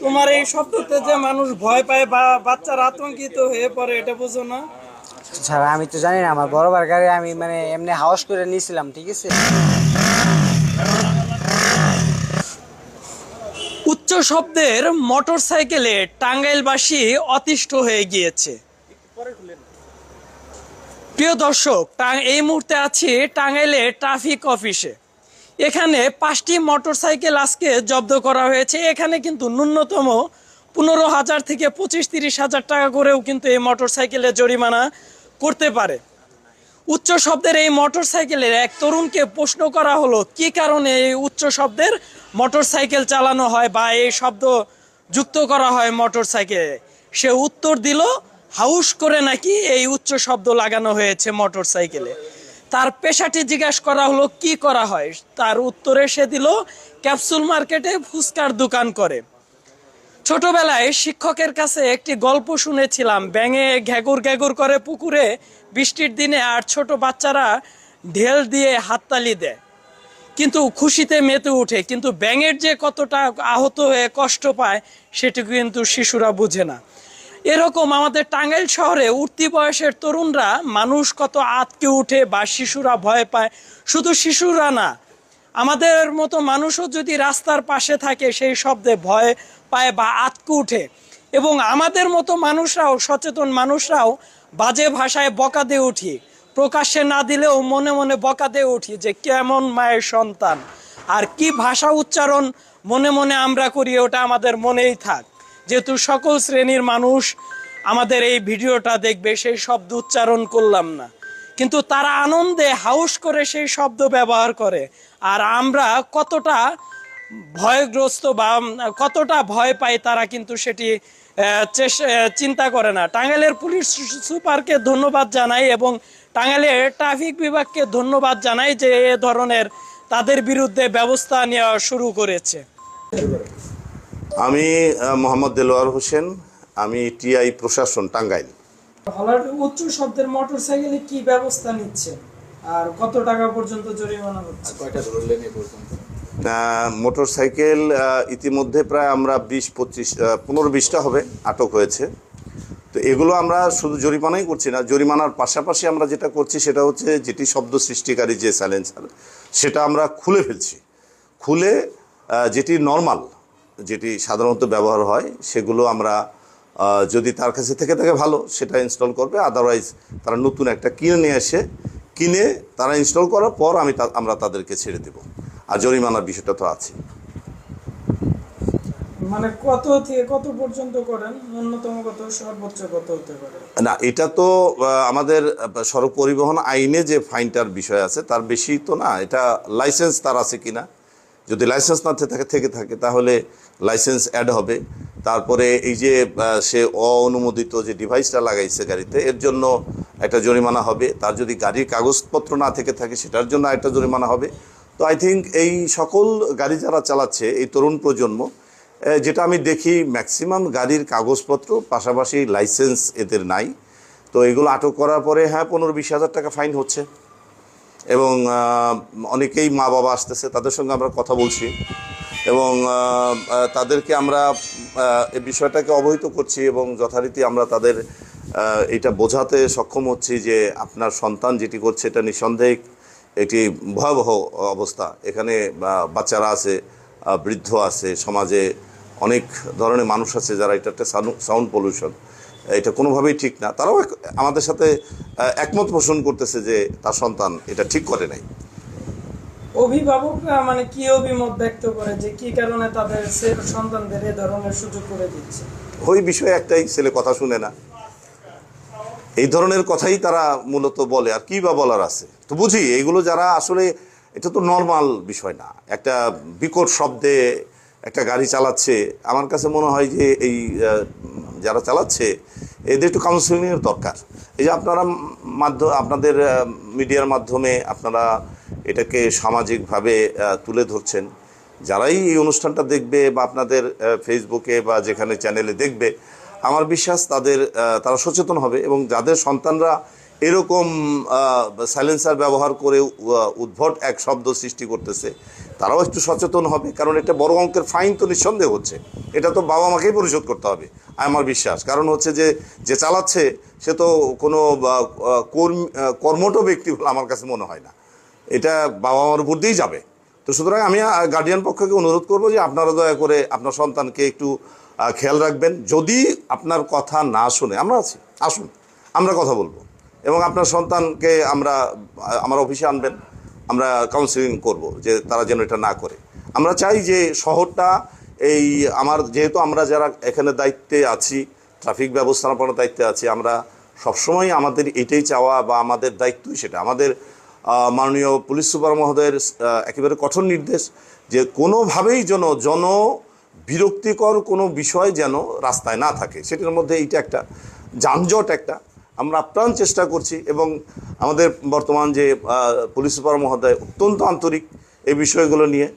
তোমার এই শব্দতে যে মানুষ ভয় পায় বা বাচ্চারা আতঙ্কিত হয়ে পড়ে এটা বুঝো না। ছাড়া আমি তো জানি না আমার বড় গাড়ি আমি মানে এমনি হাউস করে নিয়েছিলাম ঠিক আছে? শব্দের মোটর সাইকেলে টাঙ্গাইলবাসী অতিষ্ঠ হয়ে গিয়েছে। প্রিয় দর্শক এই মুহূর্তে আছি টাঙ্গাইলে ট্রাফিক অফিসে। এখানে পাঁচটি মোটরসাইকেল আজকে জব্দ করা হয়েছে। এখানে কিন্তু ন্যূনতম পনেরো হাজার থেকে পঁচিশ তিরিশ হাজার টাকা করেও কিন্তু এই মোটরসাইকেলের জরিমানা করতে পারে। উচ্চ শব্দের এই মোটরসাইকেলের এক তরুণকে প্রশ্ন করা হলো, কি কারণে এই উচ্চ শব্দের মোটরসাইকেল চালানো হয় বা এই শব্দ যুক্ত করা হয় মোটরসাইকেলে? সে উত্তর দিল, হাউস করে নাকি এই উচ্চ শব্দ লাগানো হয়েছে মোটরসাইকেলে। তার পেশাটি জিজ্ঞাসা করা হলো, কি করা হয়? তার উত্তরে সে দিল, ক্যাপসুল মার্কেটে ফুচকার দোকান করে। ছোটবেলায় শিক্ষকের কাছে একটি গল্প শুনেছিলাম। ব্যাঙে ঘ্যাগুর ঘ্যাগুর করে পুকুরে, বৃষ্টির দিনে আর ছোট বাচ্চারা ঢেল দিয়ে হাততালি দেয়। কিন্তু খুশিতে মেতে ওঠে, কিন্তু ব্যাঙের যে কতটা আহত হয়ে কষ্ট পায় সেটুকু কিন্তু শিশুরা বুঝে না। এরকম আমাদের টাঙ্গাইল শহরে উঠতি বয়সের তরুণরা মানুষ কত আতকে উঠে বা শিশুরা ভয় পায়, শুধু শিশুরা না আমাদের মতো মানুষও যদি রাস্তার পাশে থাকে, সেই শব্দে ভয় পায় বা আতকে উঠে এবং আমাদের মতো মানুষরাও, সচেতন মানুষরাও বাজে ভাষায় বকা দিয়ে উঠি। প্রকাশ্যে না দিলেও মনে মনে বকা দিয়ে উঠি যে, কেমন মায়ের সন্তান। আর কি ভাষা উচ্চারণ মনে মনে আমরা করি, ওটা আমাদের মনেই থাক। যেহেতু সকল শ্রেণির মানুষ আমাদের এই ভিডিওটা দেখবে, সেই শব্দ উচ্চারণ করলাম না। কিন্তু তারা আনন্দে হাউস করে সেই শব্দ ব্যবহার করে। আর আমরা কতটা ভয়গ্রস্ত বা কতটা ভয় পাই তারা কিন্তু সেটি চিন্তা করে না। টাঙ্গাইলের পুলিশ সুপারকে ধন্যবাদ জানাই এবং টাঙ্গাইলের ট্রাফিক বিভাগকে ধন্যবাদ জানাই যে এ ধরনের তাদের বিরুদ্ধে ব্যবস্থা নেওয়া শুরু করেছে। আমি মোহাম্মদ দেলোয়ার হোসেন। আমি টিআই প্রশাসন, টাঙ্গাইল। হলার উচ্চ শব্দের মোটর সাইকেলে কি ব্যবস্থা নিচ্ছে? আর কত টাকা পর্যন্ত জরিমানা হচ্ছে? মোটর সাইকেল ইতিমধ্যে প্রায় আমরা বিশ পঁচিশ পনেরো বিশটা হবে আটক হয়েছে। তো এগুলো আমরা শুধু জরিমানাই করছি না জরিমানার পাশাপাশি আমরা যেটা করছি সেটা হচ্ছে যেটি শব্দ সৃষ্টিকারী যে সাইলেন্সার সেটা আমরা খুলে ফেলছি। খুলে যেটি নর্মাল যেটি সাধারণত ব্যবহার হয় সেগুলো আমরা যদি তার কাছে থেকে থাকে ভালো সেটা ইনস্টল করবে। আদারওয়াইজ তারা নতুন একটা কিনে নিয়ে এসে কিনে তারা ইনস্টল করার পর আমি আমরা তাদেরকে ছেড়ে দেব। আর জরিমানার বিষয়টা তো আছে। মানে কত থেকে কত পর্যন্ত করেন? ন্যূনতম কত সর্বোচ্চ কত হতে পারে? না এটা তো আমাদের সড়ক পরিবহন আইনে যে ফাইনটার বিষয় আছে তার বেশি তো না এটা লাইসেন্স তার আছে কিনা যদি লাইসেন্স না থেকে থেকে থাকে, তাহলে লাইসেন্স অ্যাড হবে। তারপরে এই যে সে অঅনুমোদিত যে ডিভাইসটা লাগাইছে গাড়িতে, এর জন্য একটা জরিমানা হবে। তার যদি গাড়ির কাগজপত্র না থেকে থাকে, সেটার জন্য একটা জরিমানা হবে। তো আই থিঙ্ক এই সকল গাড়ি যারা চালাচ্ছে, এই তরুণ প্রজন্ম যেটা আমি দেখি ম্যাক্সিমাম গাড়ির কাগজপত্র, পাশাপাশি লাইসেন্স এদের নাই। তো এগুলো আটক করার পরে হ্যাঁ পনেরো বিশ হাজার টাকা ফাইন হচ্ছে। এবং অনেকেই মা বাবা আসতেছে, তাদের সঙ্গে আমরা কথা বলছি। এবং তাদেরকে আমরা এই বিষয়টাকে অবহিত করছি এবং যথারীতি আমরা তাদের এটা বোঝাতে সক্ষম হচ্ছি যে আপনার সন্তান যেটি করছে এটা নিঃসন্দেহে একটি ভয়াবহ অবস্থা। এখানে বাচ্চারা আছে বৃদ্ধ আছে, সমাজে অনেক ধরনের মানুষ আছে যারা এটা একটা সাউন্ড পলিউশন। এটা কোনোভাবেই ঠিক না। তারাও আমাদের সাথে একমত পোষণ করতেছে যে তার সন্তান এটা ঠিক করে নাই। অভিভাবকরা মানে কি অভিমত ব্যক্ত করে যে কি কারণে তাদের সন্তানদের এ ধরনের সুযোগ করে দিচ্ছে? ওই বিষয়ে একটাই ছেলে কথা শুনে না। এই ধরনের কথাই তারা মূলত বলে আর কি বা বলার আছে? তো বুঝি এইগুলো যারা আসলে এটা তো নর্মাল বিষয় না। একটা বিকট শব্দে একটা গাড়ি চালাচ্ছে। আমার কাছে মনে হয় যে এই যারা চালাচ্ছে, এদের একটু কাউন্সিলিংয়ের দরকার। এই যে আপনারা মাধ্যম আপনাদের মিডিয়ার মাধ্যমে আপনারা এটাকে সামাজিকভাবে তুলে ধরছেন। যারাই এই অনুষ্ঠানটা দেখবে বা আপনাদের ফেসবুকে বা যেখানে চ্যানেলে দেখবে, আমার বিশ্বাস তাদের তারা সচেতন হবে এবং যাদের সন্তানরা এরকম সাইলেন্সার ব্যবহার করে উদ্ভট এক শব্দ সৃষ্টি করতেছে তারাও একটু সচেতন হবে, কারণ একটা বড় অঙ্কের ফাইন তো নিঃসন্দেহ হচ্ছে। এটা তো বাবা মাকেই পরিশোধ করতে হবে, আমার বিশ্বাস। কারণ হচ্ছে যে যে চালাচ্ছে, সে তো কোনো কর্মঠ ব্যক্তি আমার কাছে মনে হয় না। এটা বাবা মার উপর দিয়েই যাবে। তো সুতরাং আমি গার্ডিয়ান পক্ষকে অনুরোধ করব যে আপনারা দয়া করে আপনার সন্তানকে একটু খেয়াল রাখবেন। যদি আপনার কথা না শুনে, আমরা আছি, আসুন, আমরা কথা বলব। এবং আপনার সন্তানকে আমরা আমার অফিসে আনবেন। আমরা কাউন্সিলিং করব যে তারা যেন এটা না করে। আমরা চাই যে শহরটা এই আমার, যেহেতু আমরা যারা এখানে দায়িত্বে আছি ট্রাফিক ব্যবস্থাপনার দায়িত্বে আছি, আমরা সবসময় আমাদের এটাই চাওয়া বা আমাদের দায়িত্বই সেটা। আমাদের মাননীয় পুলিশ সুপার মহোদয়ের একেবারে কঠোর নির্দেশ যে কোনোভাবেই যেন জন বিরক্তিকর কোনো বিষয় যেন রাস্তায় না থাকে। সেটার মধ্যে এইটা একটা যানজট একটা। আমরা আপ্রাণ চেষ্টা করছি এবং আমাদের বর্তমান যে পুলিশ সুপার মহোদয় অত্যন্ত আন্তরিক এই বিষয়গুলো নিয়ে।